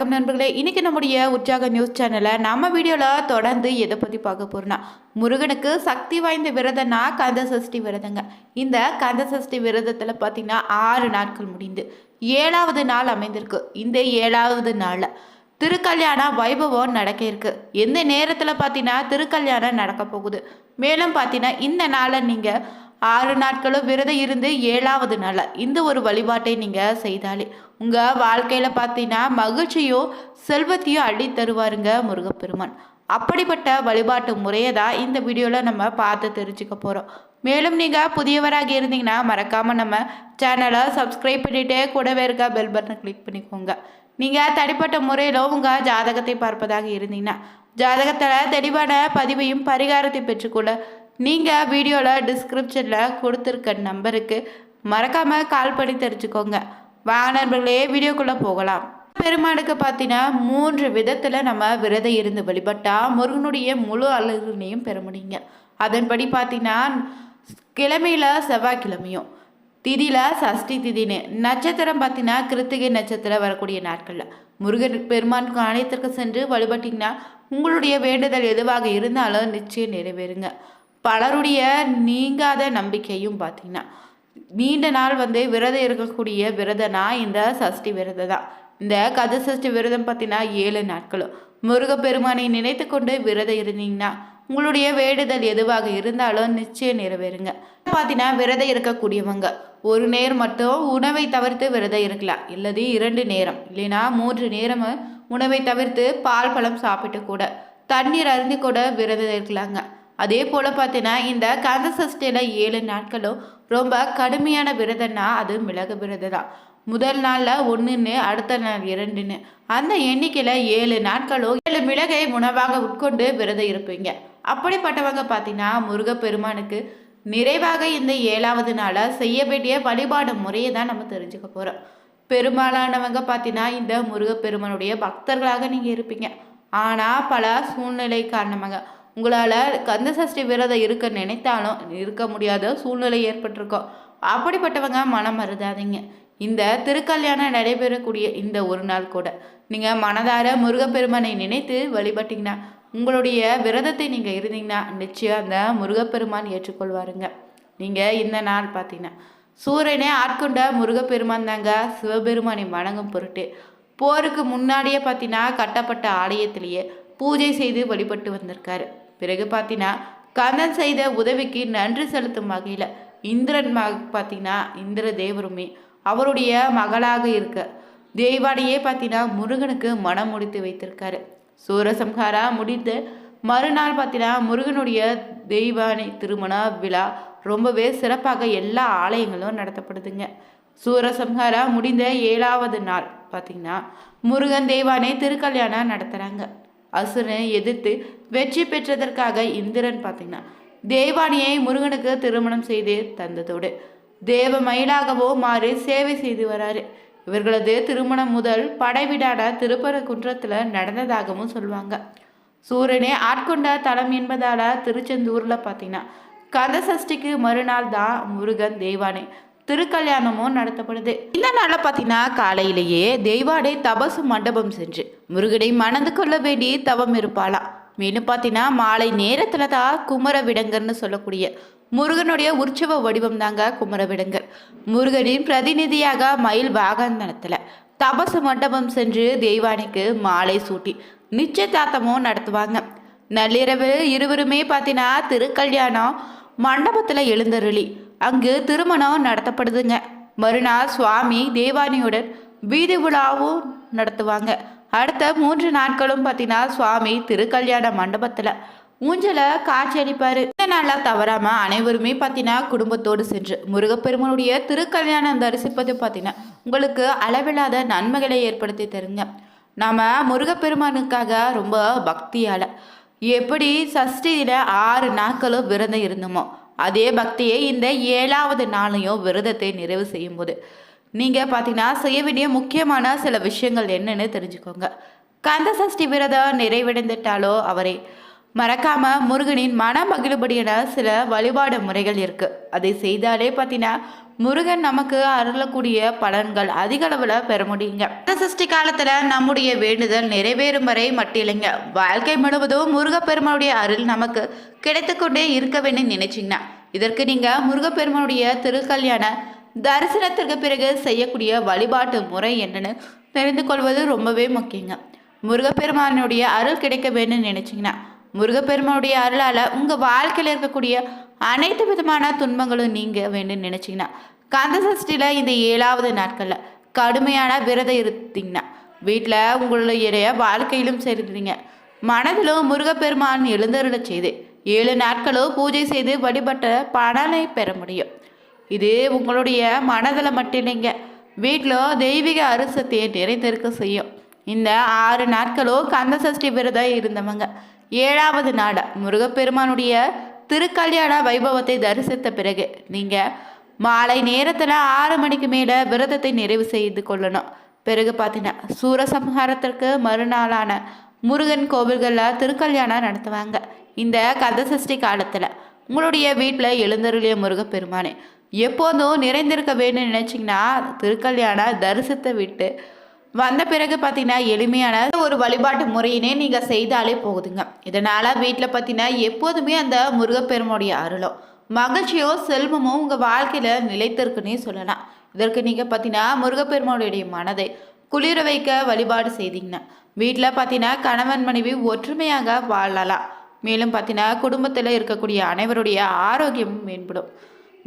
வணக்கம் நண்பர்களே இன்னைக்கு நம்முடைய உற்சாக நியூஸ் சேனலை நம்ம வீடியோவில் தொடர்ந்து எதை பற்றி பார்க்க போகிறோன்னா முருகனுக்கு சக்தி வாய்ந்த விரதம்னா கந்த சஷ்டி விரதங்க. இந்த கந்த சஷ்டி விரதத்தில் பார்த்திங்கன்னா ஆறு நாட்கள் முடிந்து ஏழாவது நாள் அமைந்திருக்கு. இந்த ஏழாவது நாளில் திருக்கல்யாண வைபவம் நடக்க இருக்கு. எந்த நேரத்தில் பார்த்தீங்கன்னா திருக்கல்யாணம் நடக்க போகுது. மேலும் பார்த்தீங்கன்னா இந்த நாளை நீங்கள் ஆறு நாட்களும் விரதம் இருந்து ஏழாவது நாள். இந்த ஒரு வழிபாட்டை நீங்கள் செய்தாலே உங்கள் வாழ்க்கையில் பார்த்தீங்கன்னா மகிழ்ச்சியும் செல்வத்தையும் அள்ளி தருவாருங்க முருகப்பெருமான். அப்படிப்பட்ட வழிபாட்டு முறையை தான் இந்த வீடியோவில் நம்ம பார்த்து தெரிஞ்சுக்க போகிறோம் மேலும் நீங்கள் புதியவராக இருந்தீங்கன்னா மறக்காமல் நம்ம சேனலை சப்ஸ்கிரைப் பண்ணிகிட்டே கூடவே இருக்க பெல் பட்டனை கிளிக் பண்ணிக்கோங்க. நீங்கள் தனிப்பட்ட முறையில் உங்கள் ஜாதகத்தை பார்ப்பதாக இருந்தீங்கன்னா ஜாதகத்தில் தெளிவான பதிவையும் பரிகாரத்தை பெற்றுக்கொள்ள நீங்கள் வீடியோவில் டிஸ்கிரிப்ஷனில் கொடுத்துருக்க நம்பருக்கு மறக்காமல் கால் பண்ணி தெரிஞ்சுக்கோங்க. வாங்க நண்பர்களே வீடியோக்குள்ளே போகலாம். பெருமானுக்கு பார்த்தீங்கன்னா மூன்று விதத்தில் நம்ம விரதம் இருந்து வழிபட்டால் முருகனுடைய முழு அழகுனையும் பெற முடியுங்க. அதன்படி பார்த்தீங்கன்னா கிழமையில் செவ்வாய்க்கிழமையும் திதியில் சஷ்டி திதின்னு நட்சத்திரம் பார்த்தீங்கன்னா கிருத்திகை நட்சத்திரம் வரக்கூடிய நாட்களில். முருகன் பெருமானுக்கு ஆலயத்திற்கு சென்று வழிபட்டிங்கன்னா உங்களுடைய வேண்டுதல் எதுவாக இருந்தாலும் நிச்சயம் நிறைவேறுங்க. பலருடைய நீங்காத நம்பிக்கையும் பார்த்தீங்கன்னா நீண்ட நாள் வந்து விரதம் இருக்கக்கூடிய விரதனா இந்த சஷ்டி விரதம் தான். இந்த கத சஷ்டி விரதம் பார்த்தீங்கன்னா ஏழு நாட்களும். முருகப்பெருமானை நினைத்து கொண்டு விரதம் இருந்தீங்கன்னா உங்களுடைய வேண்டுதல் எதுவாக இருந்தாலும் நிச்சயம் நிறைவேறுங்க. பார்த்தீங்கன்னா விரதம் இருக்கக்கூடியவங்க ஒரு நேரம் மட்டும் உணவை தவிர்த்து விரதம் இருக்கலாம். இல்லது இரண்டு நேரம். இல்லைன்னா மூன்று நேரமும் உணவை தவிர்த்து பால் பழம் சாப்பிட்டு கூட தண்ணீர் அருந்தி கூட விரதம் இருக்கலாங்க. அதே போல் பார்த்தீங்கன்னா இந்த கந்த சஷ்டியில் ஏழு நாட்களும் ரொம்ப கடுமையான விரதம்னா அது மிளகு விரதம் தான் முதல் நாளில் ஒன்றுன்னு அடுத்த நாள் இரண்டுன்னு. அந்த எண்ணிக்கையில் ஏழு நாட்களும் ஏழு மிளகை உணவாக உட்கொண்டு விரதம் இருப்பீங்க. அப்படிப்பட்டவங்க பார்த்தீங்கன்னா முருகப்பெருமானுக்கு நிறைவாக இந்த ஏழாவது நாளாக செய்ய வேண்டிய வழிபாடு முறையை தான் நம்ம தெரிஞ்சுக்க போகிறோம் பெரும்பாலானவங்க பார்த்தீங்கன்னா இந்த முருகப்பெருமானுடைய பக்தர்களாக நீங்கள் இருப்பீங்க. ஆனால் பல சூழ்நிலை காரணமாக உங்களால் கந்த சஷ்டி விரதம் இருக்க நினைத்தாலும் இருக்க முடியாத சூழ்நிலை ஏற்பட்டிருக்கோம். அப்படிப்பட்டவங்க மனம் மருதாதீங்க இந்த திருக்கல்யாணம் நடைபெறக்கூடிய இந்த ஒரு நாள் கூட நீங்கள் மனதார முருகப்பெருமானை நினைத்து வழிபட்டிங்கன்னா உங்களுடைய விரதத்தை நீங்கள் இருந்தீங்கன்னா நிச்சயம் அந்த முருகப்பெருமான் ஏற்றுக்கொள்வாருங்க. நீங்கள் இந்த நாள் பார்த்தீங்கன்னா சூரியனே ஆட்கொண்ட முருகப்பெருமான் தாங்க சிவபெருமானை வணங்கும் பொருட்டு போருக்கு முன்னாடியே பார்த்தீங்கன்னா கட்டப்பட்ட ஆலயத்திலேயே பூஜை செய்து வழிபட்டு வந்திருக்காரு. பிறகு பார்த்தீங்கன்னா கந்தன் செய்த உதவிக்கு நன்றி செலுத்தும் வகையில் இந்திரன் மக பார்த்தீங்கன்னா இந்திர தேவருமே அவருடைய மகளாக இருக்க. தெய்வானையே பார்த்தீங்கன்னா முருகனுக்கு மனம் முடித்து வைத்திருக்காரு. சூரசம்ஹாரா முடித்து மறுநாள் பார்த்தீங்கன்னா முருகனுடைய தெய்வானை திருமண விழா ரொம்பவே சிறப்பாக எல்லா ஆலயங்களும் நடத்தப்படுதுங்க. சூரசம்ஹாரா முடிந்த ஏழாவது நாள் பார்த்தீங்கன்னா முருகன் தெய்வானை திருக்கல்யாணம் நடத்துகிறாங்க அசுரனை எதிர்த்து வெற்றி பெற்றதற்காக இந்திரன் பார்த்தீங்கன்னா தேவானியை முருகனுக்கு திருமணம் செய்து தந்ததோடு தேவ மயிலாகவோ மாறி சேவை செய்து வராரு. இவர்களது திருமணம் முதல் படைவிடாட திருப்பரங்குன்றத்தில் நடந்ததாகவும் சொல்லுவாங்க. சூரியனே ஆட்கொண்ட தலம் என்பதால திருச்செந்தூரில் பார்த்தீங்கன்னா கந்த சஷ்டிக்கு மறுநாள் தான் முருகன் தெய்வானை திருக்கல்யாணமும் நடத்தப்படுது. இந்த நாளில் பார்த்தீங்கன்னா காலையிலேயே தெய்வாடை தபசு மண்டபம் சென்று முருகனை மணந்து கொள்ள வேண்டி தவம் இருப்பாளாம். மேலும் பார்த்தீங்கன்னா மாலை நேரத்தில் தான் குமர விடங்கர்னு சொல்லக்கூடிய முருகனுடைய உற்சவ வடிவம் தாங்க குமர விடங்கர் முருகனின் பிரதிநிதியாக மயில் வாகந்தனத்தில் தபசு மண்டபம் சென்று தெய்வானைக்கு மாலை சூட்டி நிச்சயதார்த்தமும் நடத்துவாங்க. நள்ளிரவு இருவருமே பார்த்தீங்கன்னா திருக்கல்யாணம் மண்டபத்தில் எழுந்தருளி அங்கு திருமணம் நடத்தப்படுதுங்க. மறுநாள் சுவாமி தேவானியுடன் வீதி விழாவும் நடத்துவாங்க. அடுத்த மூன்று நாட்களும் பார்த்தீங்கன்னா சுவாமி திருக்கல்யாண மண்டபத்தில் ஊஞ்சலை காட்சியளிப்பார். இந்த நாளாக தவறாம அனைவருமே பார்த்தீங்கன்னா குடும்பத்தோடு சென்று முருகப்பெருமனுடைய திருக்கல்யாணம் தரிசிப்பது பார்த்தீங்கன்னா உங்களுக்கு அளவில்லாத நன்மைகளை ஏற்படுத்தி தருங்க. நாம முருகப்பெருமானுக்காக ரொம்ப பக்தியால் எப்படி சஷ்டியில் ஆறு நாட்களும் விரதம் இருந்தோமோ அதே பக்தியை இந்த ஏழாவது நாளையும் விரதத்தை நிறைவு செய்யும்போது. நீங்கள் பார்த்தீங்கன்னா செய்ய வேண்டிய முக்கியமான சில விஷயங்கள் என்னன்னு தெரிஞ்சுக்கோங்க. கந்த சஷ்டி விரதம் நிறைவடைந்துட்டாலோ அவரை. மறக்காம முருகனின் மன மகிழுபடியான சில வழிபாடு முறைகள் இருக்கு. அதை செய்தாலே பார்த்தீங்கன்னா முருகன் நமக்கு அருளக்கூடிய பலன்கள் அதிக அளவில் பெற முடியுங்க. சஷ்டி காலத்தில் நம்முடைய வேண்டுதல் நிறைவேறும் வரை மட்டும் இல்லைங்க வாழ்க்கை முழுவதும் முருகப்பெருமானுடைய அருள் நமக்கு கிடைத்துக்கொண்டே இருக்க வேண்டும் நினைச்சிங்கன்னா இதற்கு நீங்கள் முருகப்பெருமானுடைய திருக்கல்யாண தரிசனத்திற்கு பிறகு செய்யக்கூடிய வழிபாட்டு முறை என்னன்னு தெரிந்து கொள்வது ரொம்பவே முக்கியங்க. முருகப்பெருமானுடைய அருள் கிடைக்க வேணும்னு நினைச்சிங்கன்னா முருகப்பெருமானுடைய அருளால் உங்கள் வாழ்க்கையில் இருக்கக்கூடிய அனைத்து விதமான துன்பங்களும் நீங்க வேணும்னு நினச்சிங்கன்னா கந்த சஷ்டியில் இந்த ஏழாவது நாட்களில் கடுமையான விரதம் இருந்தீங்கன்னா வீட்டில் உங்களுடைய வாழ்க்கையிலும் சரிங்க மனதிலும் முருகப்பெருமான் எழுந்தருளச் செய்து ஏழு நாட்களும் பூஜை செய்து வழிபட்ட பலனை பெற முடியும். இது உங்களுடைய மனதில் மட்டும் இல்லைங்க வீட்டில் தெய்வீக அரிசத்தையை நிறைந்திருக்க செய்யும். இந்த ஆறு நாட்களும் கந்த சஷ்டி விரதம் இருந்தவங்க ஏழாவது நாள் முருகப்பெருமானுடைய திருக்கல்யாண வைபவத்தை தரிசித்த பிறகு நீங்கள் மாலை நேரத்தில் ஆறு மணிக்கு மேலே விரதத்தை நிறைவு செய்து கொள்ளணும். பிறகு பார்த்தீங்கன்னா சூரசம்ஹாரத்திற்கு மறுநாளான முருகன் கோவில்களில் திருக்கல்யாணம் நடத்துவாங்க. இந்த கந்தசஷ்டி காலத்தில் உங்களுடைய வீட்டில் எழுந்தருளிய முருகப்பெருமானே எப்போதும் நிறைந்திருக்க வேணும்னு நினச்சிங்கன்னா திருக்கல்யாணம் தரிசனத்தை விட்டு வந்த பிறகு பார்த்தீங்கன்னா எளிமையான ஒரு வழிபாட்டு முறையினே நீங்கள் செய்தாலே போகுதுங்க இதனால் வீட்டில் பார்த்தீங்கன்னா எப்போதுமே அந்த முருகப்பெருமோடைய அருளோ மகிழ்ச்சியோ செல்வமோ உங்கள் வாழ்க்கையில் நிலைத்திருக்குன்னே சொல்லலாம். இதற்கு நீங்கள் பார்த்தீங்கன்னா முருகப்பெருமானுடைய மனதை குளிர வைக்க வழிபாடு செய்தீங்கன்னா வீட்டில் பார்த்தீங்கன்னா கணவன் மனைவி ஒற்றுமையாக வாழலாம். மேலும் பார்த்தீங்கன்னா குடும்பத்தில் இருக்கக்கூடிய அனைவருடைய ஆரோக்கியமும் மேம்படும்.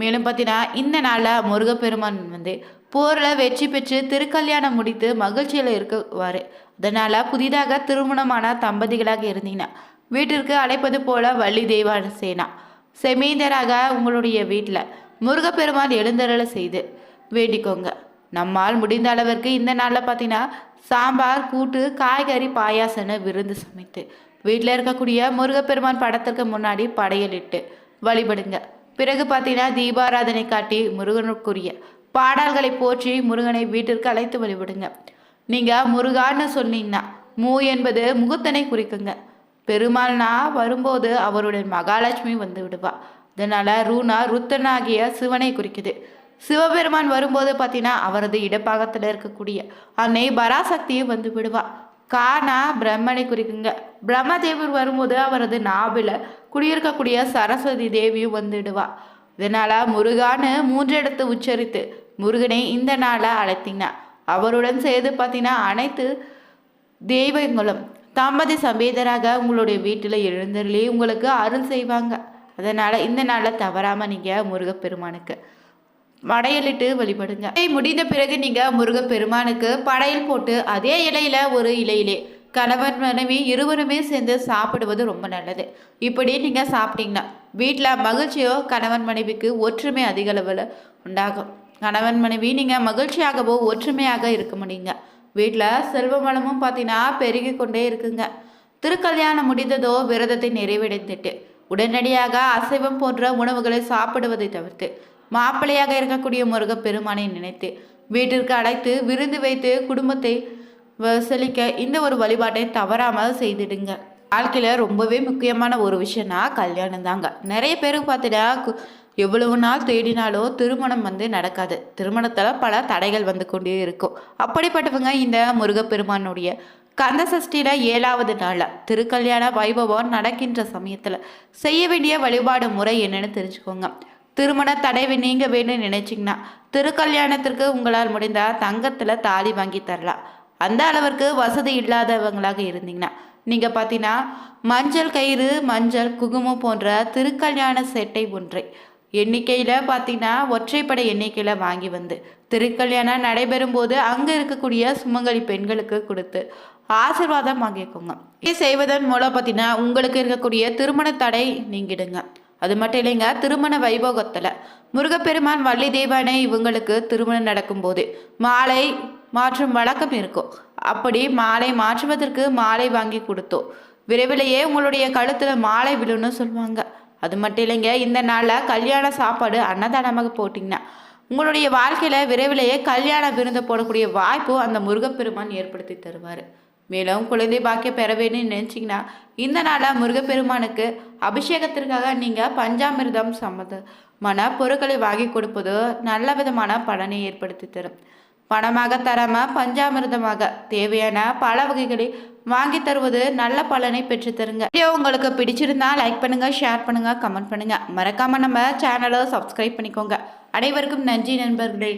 மேலும் பார்த்தீங்கன்னா இந்த நாளில் முருகப்பெருமான் வந்து போரில் வெற்றி பெற்று திருக்கல்யாணம் முடித்து மகிழ்ச்சியில் இருக்குவார். அதனால் புதிதாக திருமணமான தம்பதிகளாக இருந்தீங்கன்னா வீட்டிற்கு அழைப்பது போல வள்ளி தெய்வான சேனா. செமீந்தராக உங்களுடைய வீட்டில் முருகப்பெருமான் எழுந்தருளை செய்து வேண்டிக்கோங்க. நம்மால் முடிந்த அளவிற்கு இந்த நாளில் பார்த்தீங்கன்னா சாம்பார் கூட்டு காய்கறி பாயாசன்னு விருந்து சமைத்து வீட்டில் இருக்கக்கூடிய முருகப்பெருமான் படத்திற்கு முன்னாடி படையலிட்டு வழிபடுங்க. பிறகு பார்த்தீங்கன்னா தீபாராதனை காட்டி முருகனுக்குரிய பாடல்களை போற்றி முருகனை வீட்டிற்கு அழைத்து வழிபடுங்க. நீங்கள் முருகான்னு சொன்னீங்கன்னா மூ என்பது முகுத்தனை குறிக்குங்க. பெருமாள்னா வரும்போது அவருடைய மகாலட்சுமி வந்து விடுவா. அதனால் ரூனா ருத்தனாகிய சிவனை குறிக்குது. சிவபெருமான் வரும்போது பார்த்தீங்கன்னா அவரது இடப்பாகத்தில் இருக்கக்கூடிய அன்னை பராசக்தியும் வந்து விடுவா. கானா பிரம்மனை குறிக்குங்க. பிரம்மதேவர் வரும்போது அவரது நாவில் குடியிருக்கக்கூடிய சரஸ்வதி தேவியும் வந்துடுவா. இதனால் முருகான்னு மூன்று இடத்து உச்சரித்து முருகனை இந்த நாளை அழைத்தீங்கன்னா அவருடன் சேர்ந்து பார்த்தீங்கன்னா அனைத்து தெய்வங்களும் தம்பதி சம்பேதராக உங்களுடைய வீட்டில் எழுந்தருளே உங்களுக்கு அருள் செய்வாங்க. அதனால் இந்த நாளில் தவறாமல் நீங்கள் முருகப்பெருமானுக்கு படையலிட்டு வழிபடுங்க. முடிந்த பிறகு நீங்கள் முருகப்பெருமானுக்கு படையல் போட்டு அதே இலையில ஒரு இலையிலே கணவன் மனைவி இருவருமே சேர்ந்து சாப்பிடுவது ரொம்ப நல்லது. இப்படி நீங்கள் சாப்பிட்டீங்கன்னா வீட்டில் மகிழ்ச்சியோ கணவன் மனைவிக்கு ஒற்றுமை அதிக அளவில் உண்டாகும். கணவன் மனைவி நீங்கள் மகிழ்ச்சியாகவோ ஒற்றுமையாக இருக்க முடியுங்க. வீட்டில் செல்வ வளமும் பார்த்தீங்கன்னா பெருகி கொண்டே இருக்குங்க. திருக்கல்யாணம் முடிந்ததோ விரதத்தை நிறைவடைந்துட்டு உடனடியாக அசைவம் போன்ற உணவுகளை சாப்பிடுவதை தவிர்த்து மாப்பிள்ளையாக இருக்கக்கூடிய முருகப்பெருமானை நினைத்து வீட்டிற்கு அழைத்து விருந்து வைத்து குடும்பத்தை வசூலிக்க இந்த ஒரு வழிபாட்டை தவறாமல் செய்திடுங்க. வாழ்க்கையில் ரொம்பவே முக்கியமான ஒரு விஷயம்னா கல்யாணம் தாங்க. நிறைய பேருக்கு பார்த்துட்டா எவ்வளவு நாள் தேடினாலும் திருமணம் வந்து நடக்காது. திருமணத்தில் பல தடைகள் வந்து கொண்டே இருக்கும். அப்படிப்பட்டவங்க இந்த முருகப்பெருமானுடைய கந்த சஷ்டியில் ஏழாவது நாளில் திருக்கல்யாண வைபவம் நடக்கின்ற சமயத்தில் செய்ய வேண்டிய வழிபாடு முறை என்னென்னு தெரிஞ்சுக்கோங்க. திருமண தடை நீங்க வேணும்னு நினைச்சிங்கன்னா திருக்கல்யாணத்திற்கு உங்களால் முடிந்தால் தங்கத்தில் தாலி வாங்கி தரலாம். அந்த அளவிற்கு வசதி இல்லாதவங்களாக இருந்தீங்கன்னா நீங்கள் பார்த்தீங்கன்னா மஞ்சள் கயிறு மஞ்சள் குங்குமம் போன்ற திருக்கல்யாண செட்டை ஒன்றை எண்ணிக்கையில் பார்த்தீங்கன்னா ஒற்றைப்படை எண்ணிக்கையில் வாங்கி வந்து திருக்கல்யாணம் நடைபெறும் போது அங்கே இருக்கக்கூடிய சுமங்கலி பெண்களுக்கு கொடுத்து ஆசிர்வாதம் வாங்கிக்கோங்க. இது செய்வதன் மூலம் பார்த்தீங்கன்னா உங்களுக்கு இருக்கக்கூடிய திருமண தடை நீங்கிடுங்க. அது மட்டும் இல்லைங்க திருமண வைபோகத்தில் முருகப்பெருமான் வள்ளி தேவனை இவங்களுக்கு திருமணம் நடக்கும்போது மாலை மாற்றும் வழக்கம் இருக்கும். அப்படி மாலை மாற்றுவதற்கு மாலை வாங்கி கொடுத்தோம். விரைவிலேயே உங்களுடைய கழுத்தில் மாலை விழுன்னு சொல்லுவாங்க. அது மட்டும் இல்லைங்க இந்த நாளில் கல்யாண சாப்பாடு அன்னதானமாக போட்டிங்கன்னா உங்களுடைய வாழ்க்கையில் விரைவிலேயே கல்யாண விருந்து போடக்கூடிய வாய்ப்பு அந்த முருகப்பெருமான் ஏற்படுத்தி தருவார். மேலும் குழந்தை பாக்கிய பெற வேணும்னு நினச்சிங்கன்னா இந்த நாளாக முருகப்பெருமானுக்கு அபிஷேகத்திற்காக நீங்கள் பஞ்சாமிர்தம் சம்மத மன பொருட்களை வாங்கி கொடுப்பது நல்ல விதமான பலனை ஏற்படுத்தி தரும். பணமாக தராம பஞ்சாமிர்தமாக தேவையான பல வகைகளை வாங்கி தருவது நல்ல பலனை பெற்று தருங்க. வீடியோ உங்களுக்கு பிடிச்சிருந்தா லைக் பண்ணுங்க ஷேர் பண்ணுங்க கமெண்ட் பண்ணுங்க. மறக்காம நம்ம சேனலை சப்ஸ்கிரைப் பண்ணிக்கோங்க. அனைவருக்கும் நன்றி நண்பர்களே.